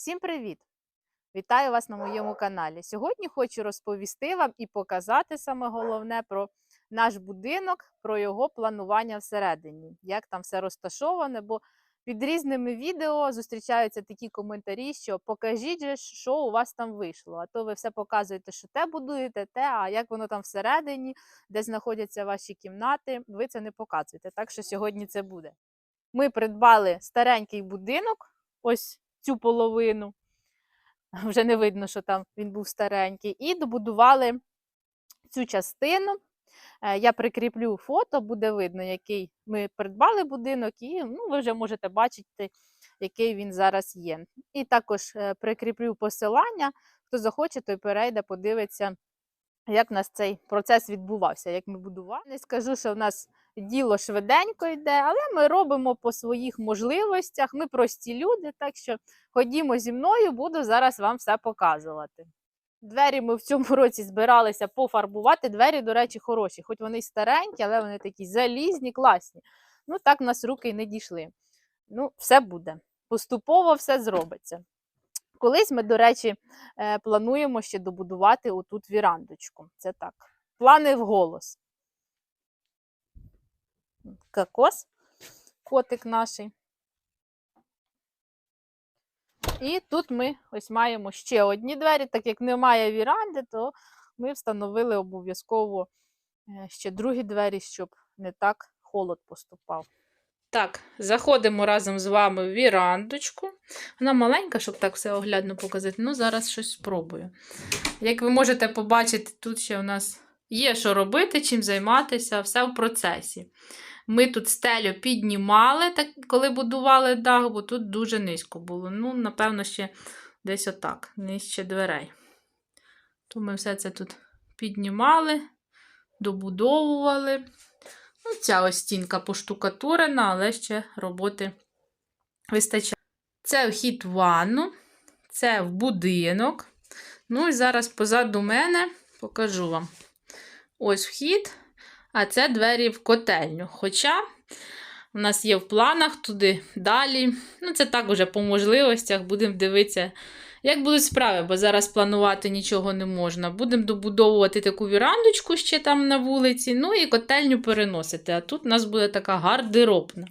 Всім привіт! Вітаю вас на моєму каналі. Сьогодні хочу розповісти вам і показати саме головне про наш будинок, про його планування всередині, як там все розташоване, бо під різними відео зустрічаються такі коментарі, що покажіть, же, що у вас там вийшло. А то ви все показуєте, що те будуєте, те, а як воно там всередині, де знаходяться ваші кімнати, ви це не показуєте. Так що сьогодні це буде. Ми придбали старенький будинок, ось цю половину. Вже не видно, що там він був старенький. І добудували цю частину. Е, Я прикріплю фото, буде видно, який ми придбали будинок, і ну, ви вже можете бачити, який він зараз є. І також е, прикріплю посилання. Хто захоче, той перейде, подивиться, як у нас цей процес відбувався, як ми будували. Не скажу, що в нас діло швиденько йде, але ми робимо по своїх можливостях. Ми прості люди, так що ходімо зі мною, буду зараз вам все показувати. Двері ми в цьому році збиралися пофарбувати. Двері, до речі, хороші, хоч вони старенькі, але вони такі залізні, класні. Ну, так в нас руки й не дійшли. Ну, все буде. Поступово все зробиться. Колись ми, до речі, е, плануємо ще добудувати отут вірандочку. Це так. Плани в голос. Кокос, котик наш. І тут ми ось маємо ще одні двері, так як немає віранди, то ми встановили обов'язково е, ще другі двері, щоб не так холод поступав. Так, заходимо разом з вами в вірандочку. Вона маленька, щоб так все оглядно показати. Ну, зараз щось спробую. Як ви можете побачити, тут ще у нас є що робити, чим займатися, все в процесі. Ми тут стелю піднімали, так, коли будували дах, бо тут дуже низько було. Ну, напевно, ще десь отак, нижче дверей. То ми все це тут піднімали, добудовували. Ну, ця ось стінка поштукатурена, але ще роботи вистачає. Це вхід в ванну, це в будинок. Ну і зараз позаду мене покажу вам. Ось вхід, а це двері в котельню. Хоча у нас є в планах туди далі. Ну, це так уже по можливостях. Будемо дивитися, як будуть справи, бо зараз планувати нічого не можна. Будемо добудовувати таку вірандочку ще там на вулиці, ну і котельню переносити. А тут у нас буде така гардеробна.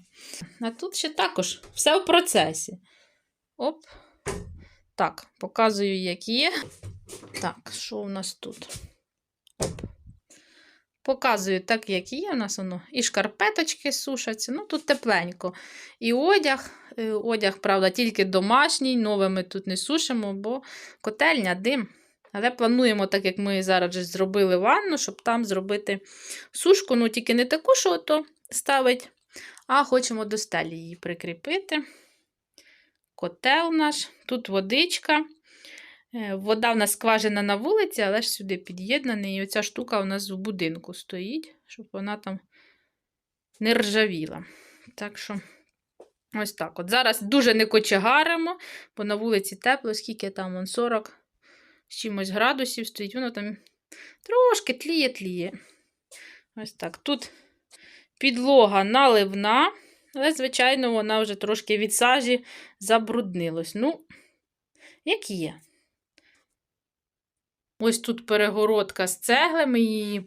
А тут ще також все в процесі. Оп. Так, показую, як є. Так, що у нас тут? Оп. Показую так, як є. У нас воно і шкарпеточки сушаться. Ну, тут тепленько. І одяг. Е, Одяг, правда, тільки домашній, нове ми тут не сушимо, бо котельня, дим. Але плануємо, так як ми зараз вже зробили ванну, щоб там зробити сушку. Ну, тільки не таку, що ото ставить, а хочемо до стелі її прикріпити. Котел наш, тут водичка. Е, Вода в нас скважина на вулиці, але ж сюди під'єднаний. І оця штука у нас в будинку стоїть, щоб вона там не ржавіла. Так що, ось так. От Зараз дуже не кочегаримо, бо на вулиці тепло, скільки там вон 40 з чимось градусів стоїть, воно там трошки тліє-тліє. Ось так. Тут підлога наливна, але, звичайно, вона вже трошки від сажі забруднилась. Ну, як є. Ось тут перегородка з цегли, ми її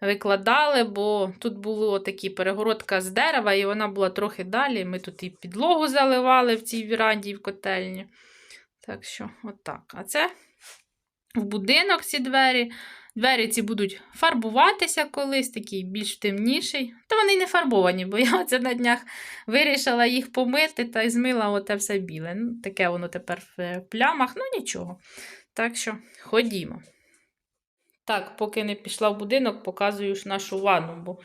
викладали, бо тут була такі перегородка з дерева, і вона була трохи далі. Ми тут і підлогу заливали в цій віранді і в котельні. Так що, отак. А це в будинок ці двері. Двері ці будуть фарбуватися колись, такий більш темніший. Та вони не фарбовані, бо я оце на днях вирішила їх помити та й змила оте все біле. Ну, Таке воно тепер в плямах, ну нічого. Так що ходімо. Так, поки не пішла в будинок, показую нашу ванну, бо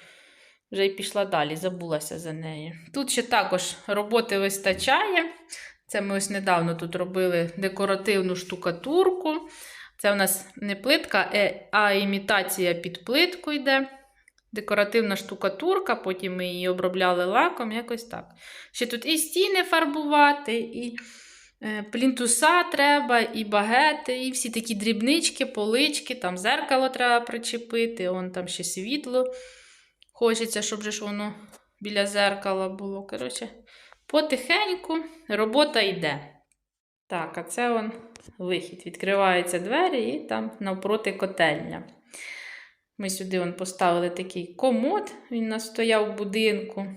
вже й пішла далі, забулася за нею. Тут ще також роботи вистачає. Це ми ось недавно тут робили декоративну штукатурку. Це у нас не плитка, е, а імітація під плитку йде. Декоративна штукатурка, потім ми її обробляли лаком, якось так. Ще тут і стіни фарбувати, і плінтуса треба, і багети, і всі такі дрібнички, полички, там зеркало треба причепити, он там ще світло. Хочеться, щоб же ж воно біля зеркала було. Коротше, потихеньку робота йде. Так, а це он вихід. Відкриваються двері і там навпроти котельня. Ми сюди он поставили такий комод, він у нас стояв в будинку.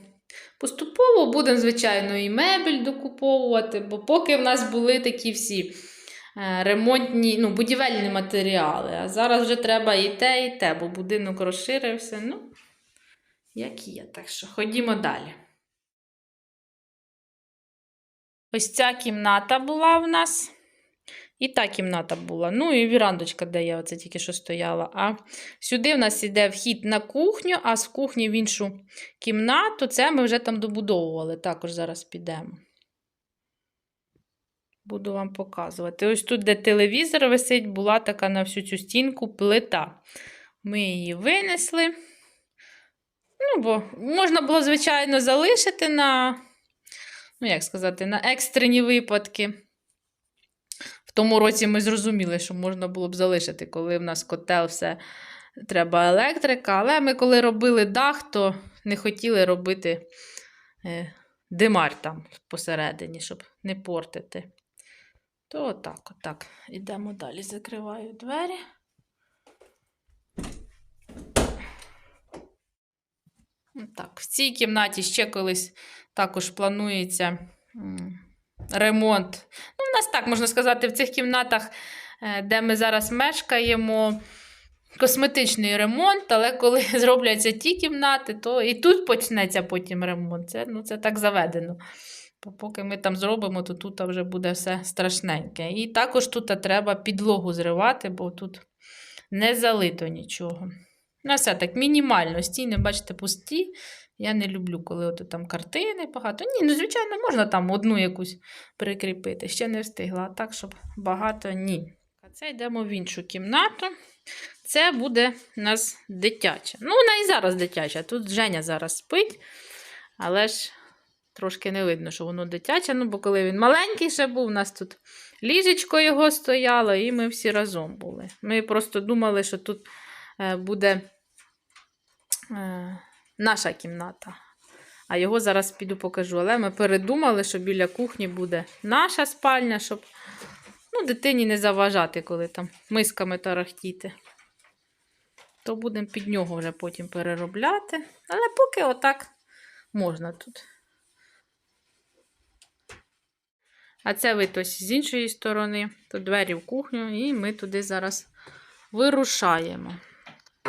Поступово будемо, звичайно, і мебель докуповувати, бо поки в нас були такі всі е, ремонтні, ну, будівельні матеріали. А зараз вже треба і те, і те, бо будинок розширився. Ну, як є. Так що ходімо далі. Ось ця кімната була в нас. І та кімната була. Ну, і вірандочка, де я оце тільки що стояла. А сюди в нас іде вхід на кухню, а з кухні в іншу кімнату. Це ми вже там добудовували. Також зараз підемо. Буду вам показувати. Ось тут, де телевізор висить, була така на всю цю стінку плита. Ми її винесли. Ну, бо можна було, звичайно, залишити на, ну, як сказати, на екстрені випадки. Тому році ми зрозуміли, що можна було б залишити, коли в нас котел все треба електрика. Але ми, коли робили дах, то не хотіли робити е, димар там посередині, щоб не портити. То отак, отак. Ідемо далі, закриваю двері. Так, в цій кімнаті ще колись також планується ремонт. Нас так можна сказати, в цих кімнатах, е, де ми зараз мешкаємо, косметичний ремонт, але коли зробляться ті кімнати, то і тут почнеться потім ремонт. Це, ну, це так заведено. Поки ми там зробимо, то тут вже буде все страшненьке. І також тут треба підлогу зривати, бо тут не залито нічого. Ну, все так, мінімально. Стіни, бачите, пусті. Я не люблю, коли от там картини багато. Ні, ну, звичайно, можна там одну якусь прикріпити. Ще не встигла. А так, щоб багато ні. А це йдемо в іншу кімнату. Це буде у нас дитяча. Ну, вона і зараз дитяча. Тут Женя зараз спить, але ж трошки не видно, що воно дитяче. Ну, бо коли він маленький ще був, у нас тут ліжечко його стояло, і ми всі разом були. Ми просто думали, що тут е, буде е, наша кімната. А його зараз піду покажу. Але ми передумали, що біля кухні буде наша спальня, щоб ну, дитині не заважати, коли там мисками тарахтіти. То будемо під нього вже потім переробляти. Але поки отак можна тут. А це вид ось з іншої сторони. Тут двері в кухню, і ми туди зараз вирушаємо.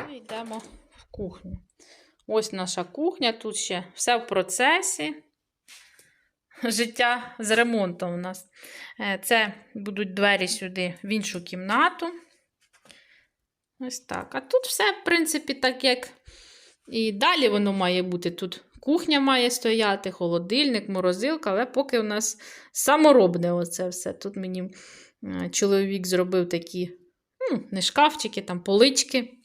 І йдемо в кухню. Ось наша кухня, тут ще все в процесі. Життя з ремонтом у нас. Е, Це будуть двері сюди в іншу кімнату. Ось так. А тут все, в принципі, так як і далі воно має бути. Тут кухня має стояти, холодильник, морозилка, але поки у нас саморобне оце все. Тут мені е, чоловік зробив такі, ну, не шкафчики, там полички.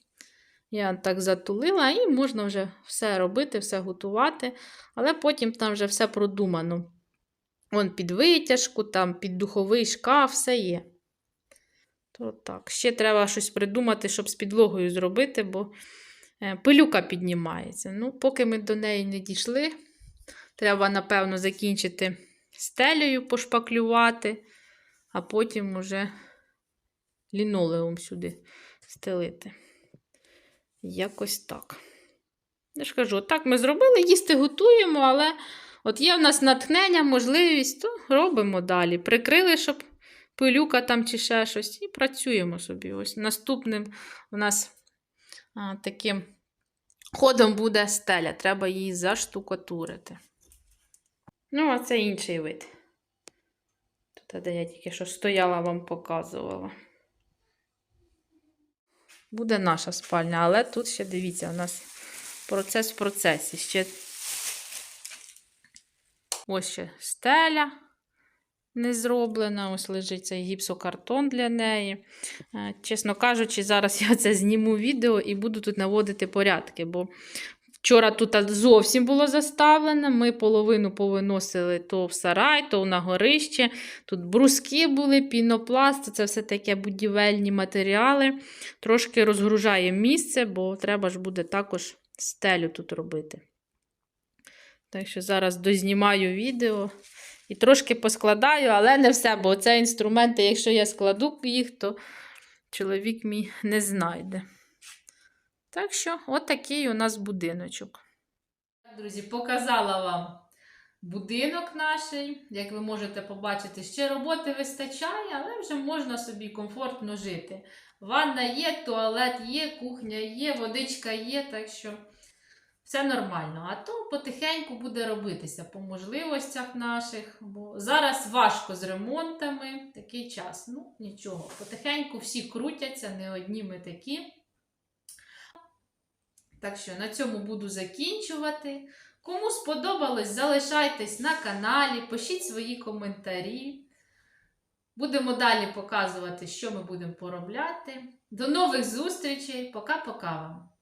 Я так затулила, і можна вже все робити, все готувати. Але потім там вже все продумано. Вон під витяжку, там під духовий шкаф, все є. То так. Ще треба щось придумати, щоб з підлогою зробити, бо е, пилюка піднімається. Ну, поки ми до неї не дійшли, треба, напевно, закінчити стелею пошпаклювати, а потім уже лінолеум сюди стелити. Якось так. Я ж кажу, так ми зробили, їсти готуємо, але от є в нас натхнення, можливість, то робимо далі. Прикрили, щоб пилюка там чи ще щось, і працюємо собі. Ось наступним у нас а, таким ходом буде стеля. Треба її заштукатурити. Ну, а це інший вид. Тут, де я тільки що стояла, вам показувала. Буде наша спальня, але тут ще дивіться, у нас процес в процесі. Ще ось ще стеля не зроблена. Ось лежить цей гіпсокартон для неї. Е, Чесно кажучи, зараз я це зніму відео і буду тут наводити порядки, бо вчора тут зовсім було заставлено. Ми половину повиносили то в сарай, то на горище. Тут бруски були, пінопласт, це все таке будівельні матеріали. Трошки розгружає місце, бо треба ж буде також стелю тут робити. Так що зараз дознімаю відео І трошки поскладаю, але не все, бо це інструменти, якщо я складу їх, то чоловік мій не знайде. Так що, от у нас будиночок. Друзі, показала вам будинок наш. Як ви можете побачити, ще роботи вистачає, але вже можна собі комфортно жити. Ванна є, туалет є, кухня є, водичка є, так що все нормально. А то потихеньку буде робитися по можливостях наших. Бо зараз важко з ремонтами, такий час. Ну, нічого. Потихеньку всі крутяться, не одні ми такі. Так що на цьому буду закінчувати. Кому сподобалось, залишайтесь на каналі, пишіть свої коментарі. Будемо далі показувати, що ми будемо поробляти. До нових зустрічей. Пока-пока вам!